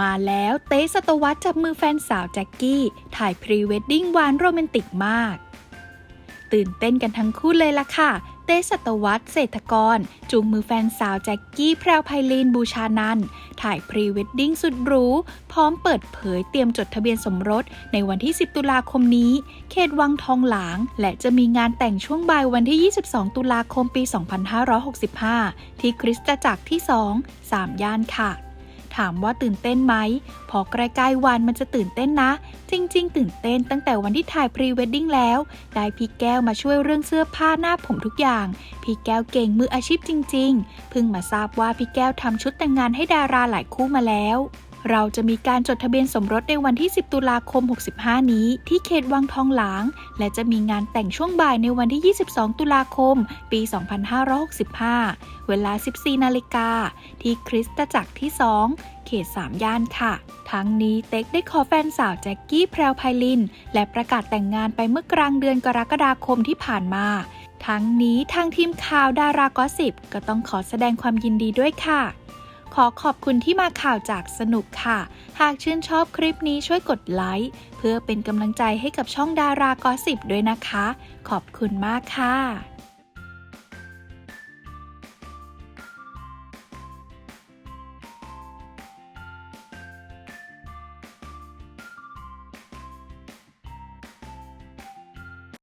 มาแล้วเต้สตวรรษจับมือแฟนสาวแจ็คกี้ ถ่ายพรีเวดดิ้งหวานโรแมนติกมาก ตื่นเต้นกันทั้งคู่เลยล่ะค่ะ เต้สตวรรษเศรษฐกร จูงมือแฟนสาวแจ็คกี้แพรวไพลีนบูชานันถ่ายพรีเวดดิ้งสุดหรู พร้อมเปิดเผยเตรียมจดทะเบียนสมรสในวันที่ 10 ตุลาคมนี้ เขตวังทองหลาง และจะมีงานแต่งช่วงบ่ายวันที่ 22 ตุลาคมปี 2565 ที่คริสตจักรที่ 2 3 ย่านค่ะ ถามว่าตื่นเต้นไหม พอใกล้ๆวันมันจะตื่นเต้นนะ จริง ๆ ตื่นเต้นตั้งแต่วันที่ถ่ายพรีเวดดิ้งแล้ว ได้พี่แก้วมาช่วยเรื่องเสื้อผ้าหน้าผมทุกอย่าง พี่แก้วเก่งมืออาชีพจริง ๆ เพิ่งมาทราบว่าพี่แก้วทำชุดแต่งงานให้ดาราหลายคู่มาแล้ว เราจะมีการจดทะเบียนสมรสในวันที่ 10 ตุลาคม 65 นี้ ที่เขตวังทองหลาง และจะมีงานแต่งช่วงบ่ายในวันที่ 22 ตุลาคม ปี 2565 เวลา 14 นาฬิกา ที่คริสตจักรที่ 2 เขต 3 ย่านค่ะ ทั้งนี้เต็กได้ขอแฟนสาวแจ็คกี้แพรวไพลิน และประกาศแต่งงานไปเมื่อกลางเดือนกรกฎาคมที่ผ่านมา ทั้งนี้ทางทีมข่าวดารากอสิบก็ต้องขอแสดงความยินดีด้วยค่ะ ขอขอบคุณที่มาข่าวจากสนุกค่ะ หากชื่นชอบคลิปนี้ช่วยกดไลค์เพื่อเป็นกำลังใจให้กับช่องดารากอสิบด้วยนะคะ ขอบคุณมากค่ะ